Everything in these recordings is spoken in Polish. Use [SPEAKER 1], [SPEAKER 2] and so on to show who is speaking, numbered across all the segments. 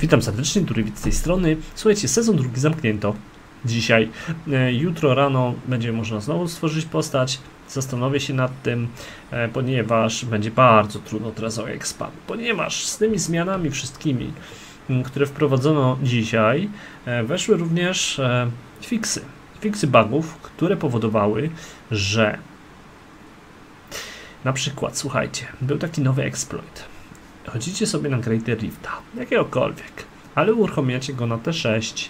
[SPEAKER 1] Witam serdecznie, Durywicz z tej strony. Słuchajcie, sezon drugi zamknięto dzisiaj. E, Jutro rano będzie można znowu stworzyć postać. Zastanowię się nad tym, e, ponieważ będzie bardzo trudno teraz o expa. Ponieważ z tymi zmianami wszystkimi, które wprowadzono dzisiaj, e, weszły również fixy. Fixy bugów, które powodowały, że na przykład, słuchajcie, był taki nowy exploit. Chodzicie sobie na Greater Rifta, jakiegokolwiek, ale uruchamiacie go na T6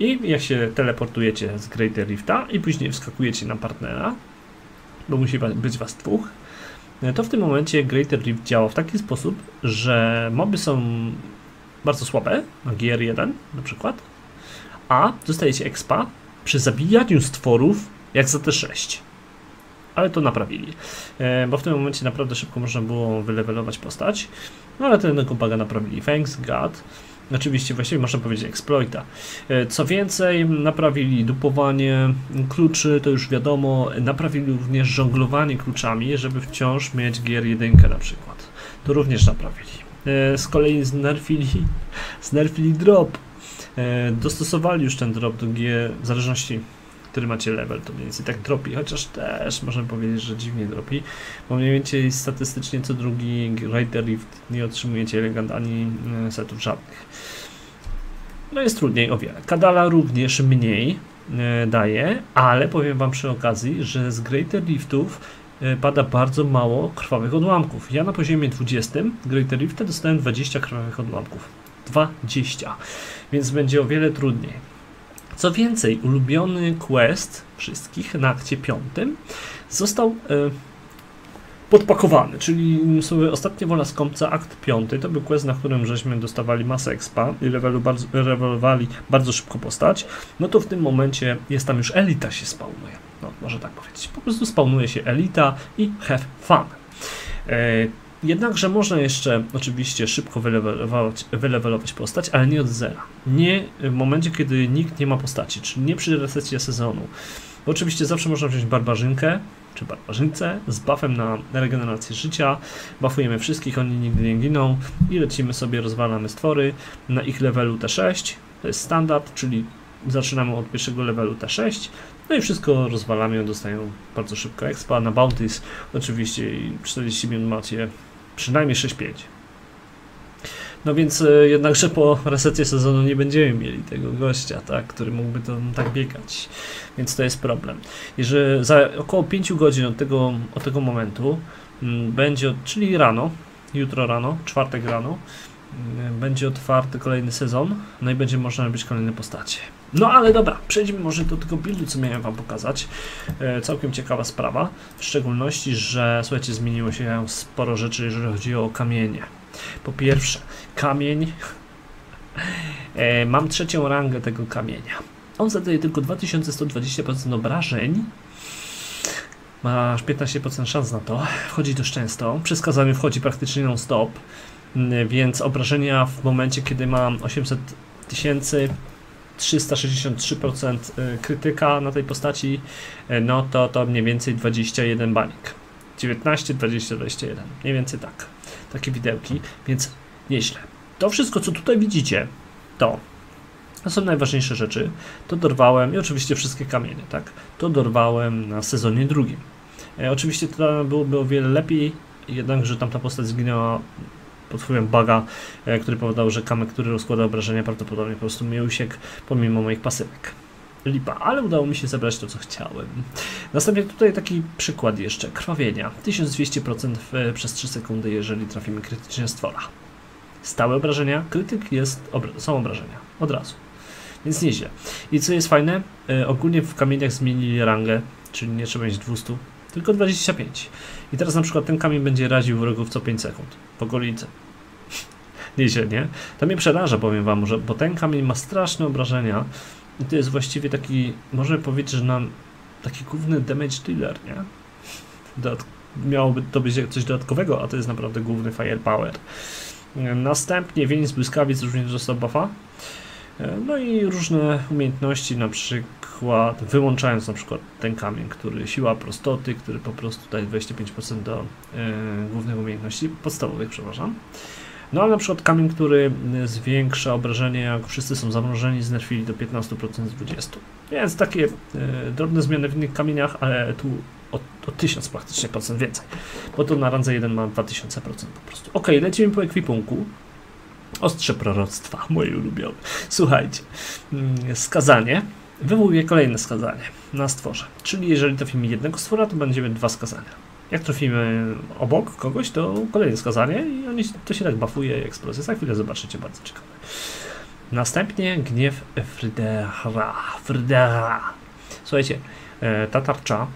[SPEAKER 1] i jak się teleportujecie z Greater Rifta i później wskakujecie na partnera, bo musi być was dwóch, to w tym momencie Greater Rift działa w taki sposób, że moby są bardzo słabe, na GR1 na przykład, a dostajecie expa przy zabijaniu stworów jak za T6. Ale to naprawili, e, bo w tym momencie naprawdę szybko można było wylewelować postać, no ale tego buga naprawili. Thanks God. Oczywiście właściwie można powiedzieć exploita. E, Co więcej, naprawili dupowanie kluczy, to już wiadomo, naprawili również żonglowanie kluczami, żeby wciąż mieć GR1 na przykład. To również naprawili. E, Z kolei znerfili, znerfili drop. Dostosowali już ten drop do G, w zależności który macie level, to mniej więcej tak dropi, chociaż też można powiedzieć, że dziwnie dropi, bo mniej więcej statystycznie co drugi Greater Rift nie otrzymujecie legend ani e, setów żadnych. No jest trudniej o wiele. Kadala również mniej e, daje, ale powiem wam przy okazji, że z Greater Riftów e, pada bardzo mało krwawych odłamków. Ja na poziomie 20 Greater Rifta dostałem 20 krwawych odłamków. 20. Więc będzie o wiele trudniej. Co więcej, ulubiony quest wszystkich na akcie piątym został e, podpakowany, czyli sobie ostatnia wola skąpca, akt piąty, to był quest, na którym żeśmy dostawali masę expa i levelowali bardzo szybko postać, no to w tym momencie jest tam już elita się spawnuje, no może tak powiedzieć, po prostu spawnuje się elita i have fun. E, Jednakże można jeszcze oczywiście szybko wylewelować, wylewelować postać, ale nie od zera. Nie w momencie, kiedy nikt nie ma postaci, czyli nie przy resecie sezonu. Bo oczywiście zawsze można wziąć barbarzynkę, czy barbarzynce z buffem na regenerację życia. Buffujemy wszystkich, oni nigdy nie giną i lecimy sobie, rozwalamy stwory na ich levelu T6. To jest standard, czyli zaczynamy od pierwszego levelu T6. No i wszystko rozwalamy, dostają bardzo szybko expa. Na bounties oczywiście i 40 minut macie przynajmniej 6-5. No więc e, jednakże po resecie sezonu nie będziemy mieli tego gościa, tak, który mógłby to tak biegać. Więc to jest problem. Jeżeli za około 5 godzin od tego, od tego momentu mm, będzie, czyli rano, jutro rano, czwartek rano, mm, będzie otwarty kolejny sezon, no i będzie można robić kolejne postacie. No ale dobra, przejdźmy może do tego buildu, co miałem Wam pokazać. E, całkiem ciekawa sprawa, w szczególności, że słuchajcie, zmieniło się sporo rzeczy, jeżeli chodzi o kamienie. Po pierwsze, kamień. E, mam trzecią rangę tego kamienia. On zadaje tylko 2120% obrażeń. Masz 15% szans na to. Wchodzi dość często. Przy skazaniu wchodzi praktycznie non-stop. Więc obrażenia w momencie, kiedy mam 800 tysięcy 363% y, krytyka na tej postaci, y, no to to mniej więcej 21 banik. 19, 20, 21. Mniej więcej tak. Takie widełki, więc nieźle. To wszystko, co tutaj widzicie, to, to są najważniejsze rzeczy. To dorwałem i oczywiście wszystkie kamienie, tak? To dorwałem na sezonie drugim. E, oczywiście to byłoby o wiele lepiej, jednakże tamta postać zginęła pod wpływem buga, e, który powodował, że kamek, który rozkłada obrażenia, prawdopodobnie po prostu mi usiekł pomimo moich pasywek. Lipa, ale udało mi się zebrać to, co chciałem. Następnie tutaj taki przykład jeszcze. Krwawienia. 1200% w, przez 3 sekundy, jeżeli trafimy krytycznie stwora. Stałe obrażenia, krytyk jest, obra są obrażenia. Od razu. Więc nieźle. I co jest fajne, e, ogólnie w kamieniach zmienili rangę, czyli nie trzeba mieć 200, tylko 25. I teraz na przykład ten kamień będzie raził wrogów co 5 sekund. Po golicy. Nieźle, nie? To mnie przeraża, powiem wam, że, bo ten kamień ma straszne obrażenia i to jest właściwie taki, można powiedzieć, że nam taki główny damage dealer, nie? Dodat miałoby to być coś dodatkowego, a to jest naprawdę główny firepower. Następnie z błyskawic również dostał buffa. E, No i różne umiejętności, na przykład wyłączając na przykład ten kamień, który siła prostoty, który po prostu daje 25% do e, głównych umiejętności, podstawowych, przepraszam. No ale na przykład kamień, który zwiększa obrażenie, jak wszyscy są zamrożeni, znerfili do 15% z 20%. Więc takie y, drobne zmiany w innych kamieniach, ale tu o, o 1000 praktycznie procent więcej. Bo to na randze 1 ma 2000% po prostu. Ok, lecimy po ekwipunku. Ostrze proroctwa, moje ulubione. Słuchajcie, mm, skazanie wywołuje kolejne skazanie na stworze. Czyli jeżeli trafimy jednego stwora, to będziemy dwa skazania. Jak trafimy obok kogoś, to kolejne skazanie i oni, to się tak bafuje eksplozja. Za chwilę zobaczycie, bardzo ciekawe. Następnie gniew Frydera. Frydera. Słuchajcie, e, ta tarcza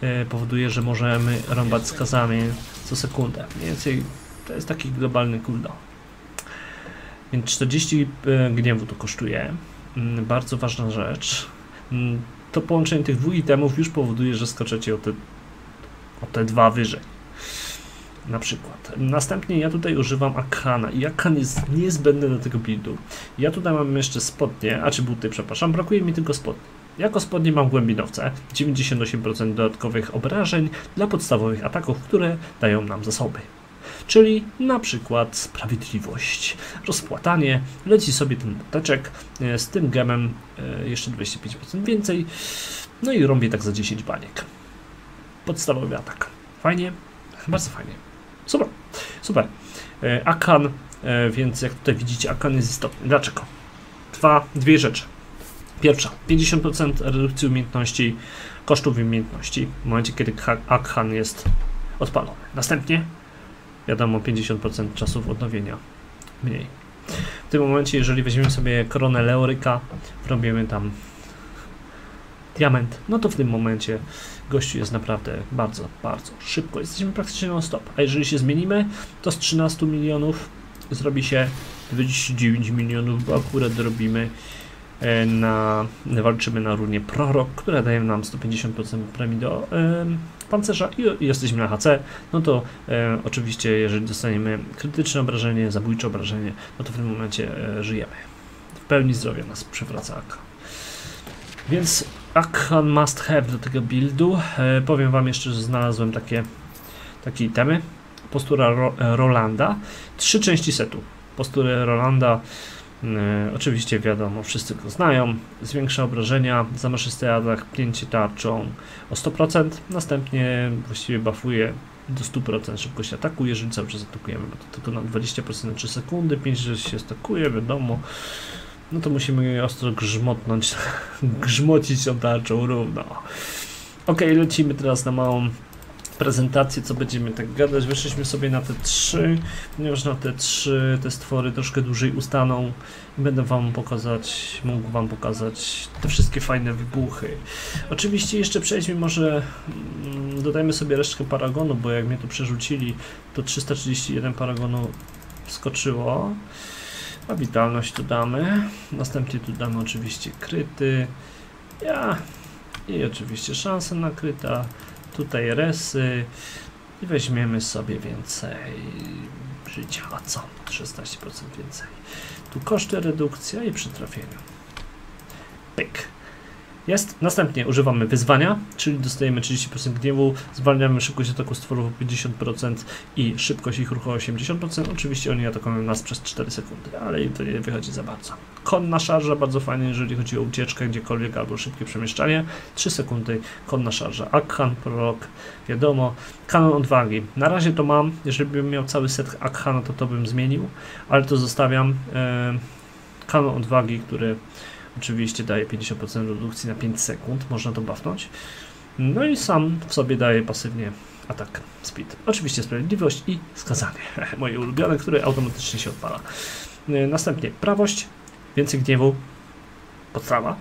[SPEAKER 1] e, powoduje, że możemy rąbać skazami co sekundę. Mniej więcej to jest taki globalny cooldown. Więc 40 e, gniewu to kosztuje. Mm, Bardzo ważna rzecz. Mm, To połączenie tych dwóch itemów już powoduje, że skoczycie o te, o te dwa wyżej. Na przykład. Następnie ja tutaj używam Akana i Akan jest niezbędny do tego buildu. Ja tutaj mam jeszcze spodnie, a czy buty, przepraszam, brakuje mi tylko spodni. Jako spodnie mam głębinowce, 98% dodatkowych obrażeń dla podstawowych ataków, które dają nam zasoby. Czyli na przykład sprawiedliwość, rozpłatanie, leci sobie ten buteczek e, z tym gemem e, jeszcze 25% więcej, no i robię tak za 10 baniek. Podstawowy atak. Fajnie? Bardzo fajnie. Super, super. E, Akan, więc jak tutaj widzicie, Akan jest istotny. Dlaczego? Dwa, dwie rzeczy. Pierwsza, 50% redukcji umiejętności, kosztów umiejętności w momencie, kiedy Akhan jest odpalony. Następnie, wiadomo, 50% czasów odnowienia mniej. W tym momencie, jeżeli weźmiemy sobie koronę Leoryka, robimy tam diament, no to w tym momencie gościu jest naprawdę bardzo, bardzo szybko. Jesteśmy praktycznie non-stop. A jeżeli się zmienimy, to z 13 milionów zrobi się 29 milionów, bo akurat robimy na, walczymy na runie Prorok, która daje nam 150% premii do e, pancerza i, i jesteśmy na HC, no to e, oczywiście jeżeli dostaniemy krytyczne obrażenie, zabójcze obrażenie, no to w tym momencie e, żyjemy. W pełni zdrowia nas przywraca AK. Więc Akhan must have do tego buildu. E, powiem wam jeszcze, że znalazłem takie, takie itemy. Postura Ro, e, Rolanda. Trzy części setu. Posturę Rolanda e, oczywiście wiadomo, wszyscy go znają. Zwiększa obrażenia, zamaszysty atak, pnięcie tarczą o 100%. Następnie właściwie buffuje do 100% szybkość ataku, jeżeli cały czas atakujemy, bo to tylko na 20% na 3 sekundy, 5 że się stakuje, wiadomo. No to musimy ostro grzmotnąć, grzmocić tą tarczą równo. Ok, lecimy teraz na małą prezentację, co będziemy tak gadać. Weszliśmy sobie na te trzy, ponieważ na te trzy te stwory troszkę dłużej ustaną i będę wam pokazać, mógł wam pokazać te wszystkie fajne wybuchy. Oczywiście jeszcze przejdźmy może, mm, dodajmy sobie resztkę paragonu, bo jak mnie tu przerzucili, to 331 paragonu skoczyło. A witalność tu damy. Następnie tu damy oczywiście kryty. Ja. I oczywiście szanse na kryta. Tutaj resy. I weźmiemy sobie więcej życia. A co? 16% więcej. Tu koszty redukcja i przy trafieniu. Pyk. Jest. Następnie używamy wyzwania, czyli dostajemy 30% gniewu, zwalniamy szybkość ataku stworów o 50% i szybkość ich ruchu o 80%. Oczywiście oni atakują nas przez 4 sekundy, ale to nie wychodzi za bardzo. Konna szarża, bardzo fajnie, jeżeli chodzi o ucieczkę gdziekolwiek albo szybkie przemieszczanie. 3 sekundy, konna szarża. Akhan, prorok, wiadomo. Kanon odwagi. Na razie to mam, jeżeli bym miał cały set Akhana, to to bym zmienił, ale to zostawiam. E, kanon odwagi, który Oczywiście daje 50% redukcji na 5 sekund, można to buffnąć. No i sam w sobie daje pasywnie atak speed. Oczywiście sprawiedliwość i skazanie, moje ulubione, które automatycznie się odpala. E, Następnie prawość, więcej gniewu, podstawa.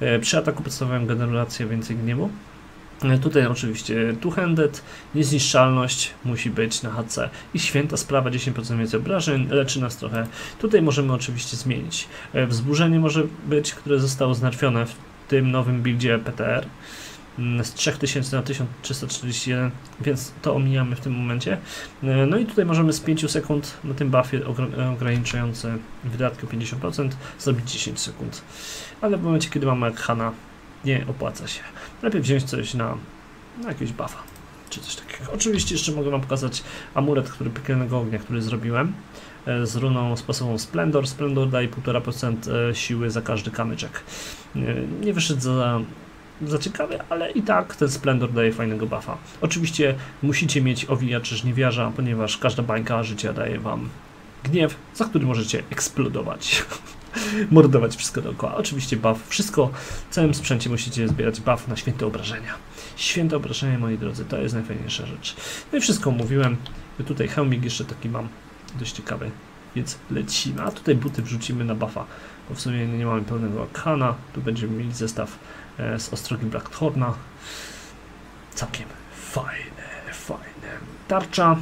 [SPEAKER 1] E, Przy ataku podstawowym generacja więcej gniewu. E, Tutaj oczywiście two-handed, niezniszczalność musi być na HC i święta sprawa 10% więcej obrażeń, leczy nas trochę. Tutaj możemy oczywiście zmienić. E, Wzburzenie może być, które zostało znerfione w tym nowym buildzie PTR. mm, z 3000 na 1341, więc to omijamy w tym momencie. E, No i tutaj możemy z 5 sekund na tym buffie ogr- ograniczające wydatki o 50% zrobić 10 sekund. Ale w momencie, kiedy mamy Arkhana, nie opłaca się. Lepiej wziąć coś na, na jakiegoś buffa, czy coś takiego. Oczywiście jeszcze mogę Wam pokazać amulet, który piekielnego ognia, który zrobiłem e, z runą sposobą Splendor. Splendor daje 1,5% e, siły za każdy kamyczek. E, Nie wyszedł za, za ciekawy, ale i tak ten Splendor daje fajnego buffa. Oczywiście musicie mieć owijacz żniwiarza, ponieważ każda bańka życia daje Wam gniew, za który możecie eksplodować. Mordować wszystko dookoła. Oczywiście buff. Wszystko, w całym sprzęcie musicie zbierać buff na święte obrażenia. Święte obrażenia, moi drodzy, to jest najfajniejsza rzecz. No i wszystko mówiłem. I tutaj hełmik jeszcze taki mam, dość ciekawy, więc lecimy. A tutaj buty wrzucimy na buffa, bo w sumie nie mamy pełnego Akhana. Tu będziemy mieli zestaw e, z ostrogi Blackthorna. Całkiem fajne, fajne. Tarcza.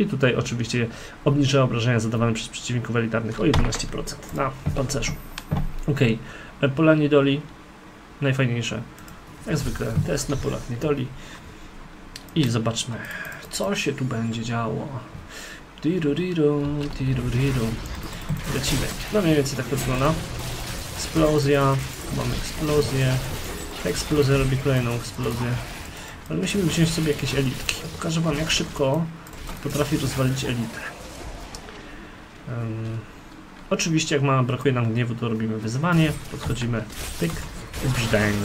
[SPEAKER 1] I tutaj oczywiście obniżę obrażenia zadawane przez przeciwników elitarnych o 11% na pancerzu. Ok, pola Nidoli, najfajniejsze. Jak zwykle test na polach Nidoli. I zobaczmy, co się tu będzie działo. Tiruriru, tiruriru. Lecimy. No mniej więcej tak to wygląda. Eksplozja, mamy eksplozję. Eksplozja robi kolejną eksplozję. Ale musimy wziąć sobie jakieś elitki. Pokażę wam jak szybko potrafi rozwalić elitę. Um, oczywiście jak ma, brakuje nam gniewu, to robimy wyzwanie. Podchodzimy, pyk, brzdęk.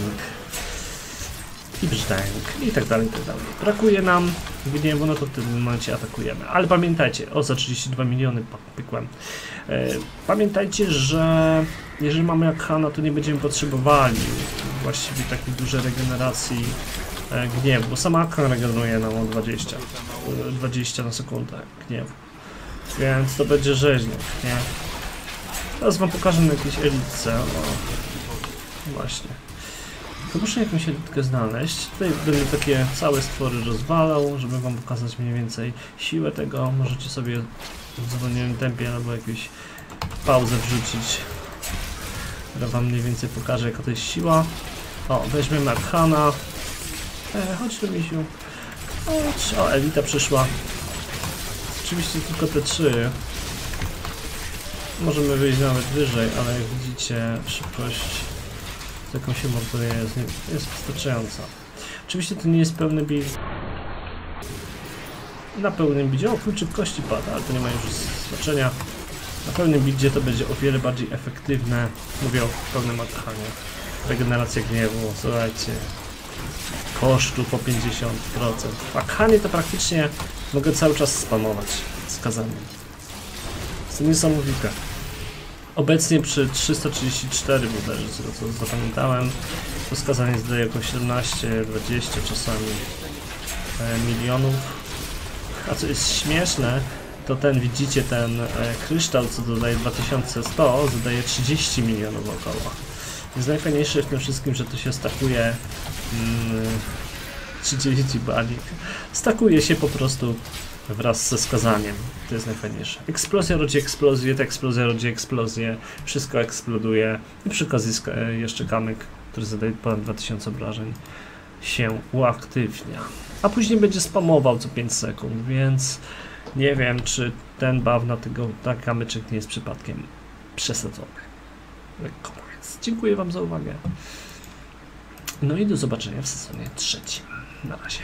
[SPEAKER 1] I brzdęk. I tak dalej, i tak dalej. Brakuje nam gniewu, no to w tym momencie atakujemy. Ale pamiętajcie, o za 32 miliony pykłem. E, pamiętajcie, że jeżeli mamy Akhana, to nie będziemy potrzebowali właściwie takiej dużej regeneracji e, gniewu, bo sama Akhan regeneruje nam o 20, e, 20 na sekundę gniewu. Więc to będzie rzeźnik, nie? Teraz wam pokażę na jakiejś elitce. O, właśnie. To muszę jakąś elitkę znaleźć. Tutaj będę takie całe stwory rozwalał, żeby wam pokazać mniej więcej siłę tego. Możecie sobie w zwolnionym tempie albo jakąś pauzę wrzucić, która wam mniej więcej pokaże jaka to jest siła. O, weźmiemy Archana. E, chodź tu misiu. Chodź. O, Elita przyszła. Oczywiście tylko te trzy. Możemy wyjść nawet wyżej, ale jak widzicie szybkość z jaką się montuje jest, jest wystarczająca. Oczywiście to nie jest pełny build. Na pełnym buildzie, o kluczyk kości pada, ale to nie ma już znaczenia. Na pełnym buildzie to będzie o wiele bardziej efektywne. Mówię o pełnym atachanie. Regeneracja gniewu, słuchajcie. Kosztu po 50%. W Akhanie to praktycznie mogę cały czas spamować skazaniem. To niesamowite. Obecnie przy 334 bodajże, z tego co zapamiętałem, to skazanie zdaje około 17, 20 czasami e, milionów. A co jest śmieszne, to ten, widzicie, ten e, kryształ, co dodaje 2100, zadaje 30 milionów około. Jest najfajniejsze w tym wszystkim, że to się stakuje 30 banik. Stakuje się po prostu wraz ze skazaniem. To jest najfajniejsze. Eksplozja rodzi eksplozję, ta eksplozja rodzi eksplozję, wszystko eksploduje i przy okazji e, jeszcze kamyk, który zadaje ponad 2000 obrażeń, się uaktywnia. A później będzie spamował co 5 sekund, więc nie wiem, czy ten buff na tego na kamyczek nie jest przypadkiem przesadzony. Lekko mówiąc. Dziękuję Wam za uwagę. No i do zobaczenia w sezonie trzecim. Na razie.